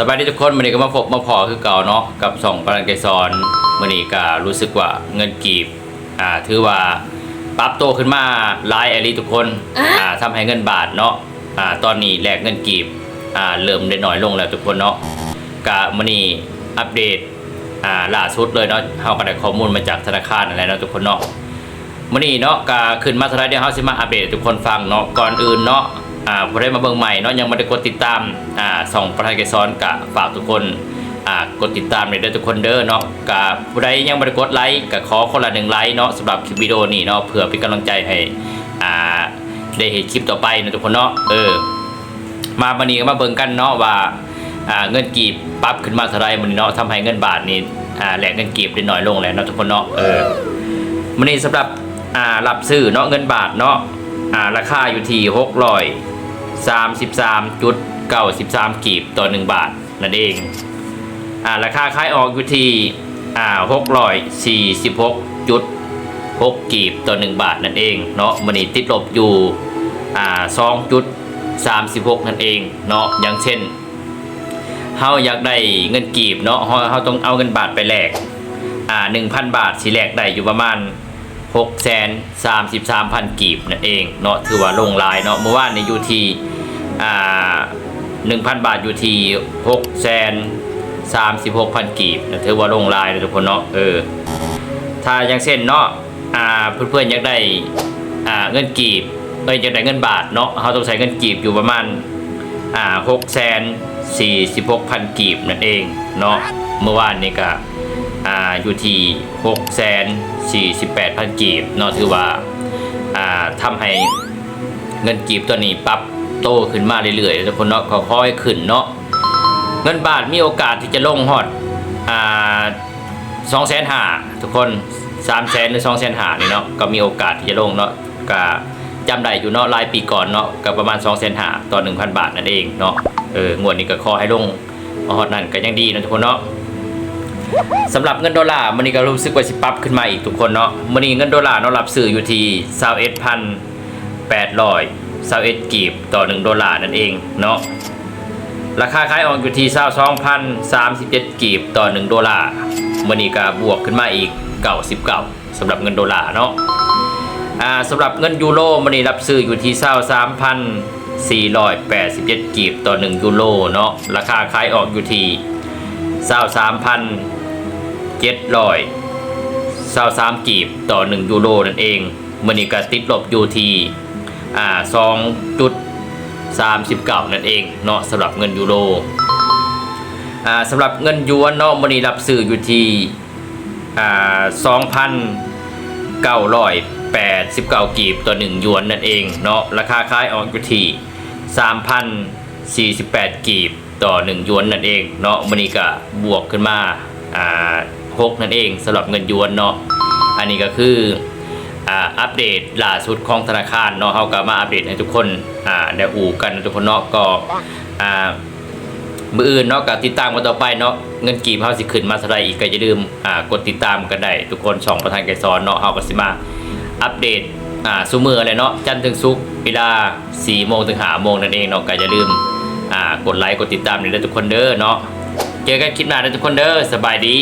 สบายดีทุกคนวันนี้ก็มาพบมาพอคือเก่าเนาะกับสองปรันไกซอนวันนี้ก็รู้สึกว่าเงินกีบอ่าถือว่าปรับโตขึ้นมาหลายอลีทุกคนอ่าทำให้เงินบาทเนาะอ่าตอนนี้แลกเงินกีบอ่าเริ่มได้น้อยลงแล้วทุกคนเนาะกะมันนี้อัปเดตอ่าล่าสุดเลยเนาะเฮาก็ได้ข้อมูลมาจากธนาคารอะไรเนาะทุกคนเนาะมื่อนี้เนาะก็ขึ้นมาเท่าไรเดี๋ยวเฮาสิมาอัปเดตให้ทุกคนฟังเนาะก่อนอื่นเนาะ อ่าผู้ใดมาเบิ่งใหม่เนาะยังไม่ได้กดติดตามอ่าสองประธานเกซ้อนกะฝากทุกคนอ่ากดติดตามเลยเด้อทุกคนเด้อเนาะกะผู้ใดยังไม่ได้กดไลค์ก็ขอคนละหนึ่งไลค์เนาะสำหรับคลิปวิดีโอนี้เนาะเพื่อเป็นกำลังใจให้อ่าได้เห็นคลิปต่อไปนะทุกคนเนาะเออมาวันนี้ก็มาเบิ่งกันเนาะว่าอ่าเงินกีบปรับขึ้นมาเท่าไรมันเนาะทำให้เงินบาทนี่อ่าแหลกเงินกีบได้น้อยลงแล้วเนาะทุกคนเนาะเออมันนี้สำหรับอ่ารับซื้อเนาะเงินบาทเนาะอ่าราคาอยู่ที่หกร้อย สามสิบสามจุดเก้าสิบสามกีบต่อหนึ่งบาทนั่นเองอ่าราคาขายออกอยู่ที่อ่าหกร้อยสี่สิบหกจุดหกกีบต่อหนึ่งบาทนั่นเองเนาะมันนี้ติดลบอยู่อ่าสองจุดสามสิบหกนั่นเองเนาะอย่างเช่นเฮาอยากได้เงินกีบเนาะเฮาต้องเอาเงินบาทไปแลกอ่าหนึ่งพันบาทสีแลกได้อยู่ประมาณ หกแสนสามสิบสามพันกีบนั่นเองเนาะถือว่าลงลายเนาะเมื่อวานในยูทีอ่าหนึ่งพันบาทอยู่ที่หกแสนสามสิบหกพันกีบนะถือว่าลงลายนะทุกคนเนาะเออถ้าอย่างเช่นเนาะอ่าเพื่อนๆอยากได้อ่าเงินกีบเอ้ยอยากได้เงินบาทเนาะเขาต้องใช้เงินกีบอยู่ประมาณอ่าหกแสนสี่สิบหกพันกีบนั่นเองเนาะเมื่อวานนี้ก็ อ่าอยู่ที่6แสน48พันกีบเนาะถือว่าอ่าทำให้เงินกีบตัวนี้ปรับโตขึ้นมาเรื่อยๆทุกคนเนาะค่อยๆขึ้นเนาะเงินบาทมีโอกาสที่จะลงฮอดอ่าสองแสนหาทุกคนสามแสนหรือสองแสนหานี่เนาะก็มีโอกาสที่จะลงเนาะก็จำได้อยู่เนาะรายปีก่อนเนาะก็ประมาณ2องแสนหาต่อ1,000บาทนั่นเองเนาะเอองวดนี้ก็ขอให้ลงฮอดนั่นก็ยังดีนะทุกคนเนาะ สำหรับเงินดอลลาร์มันนี่ก็รู้สึกว่าสิปรับขึ้นมาอีกทุกคนเนาะมันนี่เงินดอลลาร์เนาะรับซื้ออยู่ที่สาเอ็ดพันแปดร้อยสาเอ็ดกีบต่อหนึ่งดอลลาร์นั่นเองเนาะราคาขายออกอยู่ที่สาสองพันสามสิบเจ็ดกีบต่อหนึ่งดอลลาร์มันนี่ก็บวกขึ้นมาอีกเก่าสิบเก่าสำหรับเงินดอลลาร์เนาะอ่าสำหรับเงินยูโรมันนี่รับซื้ออยู่ที่เศร้าสามพันสี่ร้อยบเจ็ดกีบต่อหนึ่งยูโรเนาะราคาขายออกอยู่ที่ เศร้าสามพันเจ็ดร้อยสามกีบต่อหนึ่งยูโรนั่นเองมันนี่ก็ติดลบอยู่ที่อ่าสองจุดสามสิบเก้านั่นเองเนาะสำหรับเงินยูโรอ่าสำหรับเงินยวนเนาะมันนี่รับซื้ออยู่ที่อ่าสองพันเก้าร้อยแปดสิบเก้ากีบต่อหนึ่งหยวนนั่นเองเนาะราคาขายออกอยู่ที่สามพันสี่สิบแปดกีบต่อหนึ่งหยวนนั่นเองเนาะมันนี่ก็บวกขึ้นมาอ่า หกนั่นเองสำหรับเงินยวนเนาะอันนี้ก็คืออ่าอัปเดตล่าสุดของธนาคารเนาะเขาก็มาอัปเดตให้ทุกคนอ่าได้อูกันทุกคนเนาะก็อ่ามืออื่นเนาะก็ติดตามกันต่อไปเนาะเงินกีบเฮาสิขึ้นมาเท่าไหร่อีกก็อย่าลืมอ่ากดติดตามกันได้ทุกคนสองประธานไกรสอนเนาะเฮาก็สิมาอัปเดตอ่าซุมืออะไรเนาะจันทร์ถึงศุกร์เวลา4โมงถึง5โมงนั่นเองเนาะก็อย่าลืมอ่ากดไลค์กดติดตามนี่ได้ทุกคนเด้อเนาะเจอกันคลิปหน้านะทุกคนเด้อสบายดี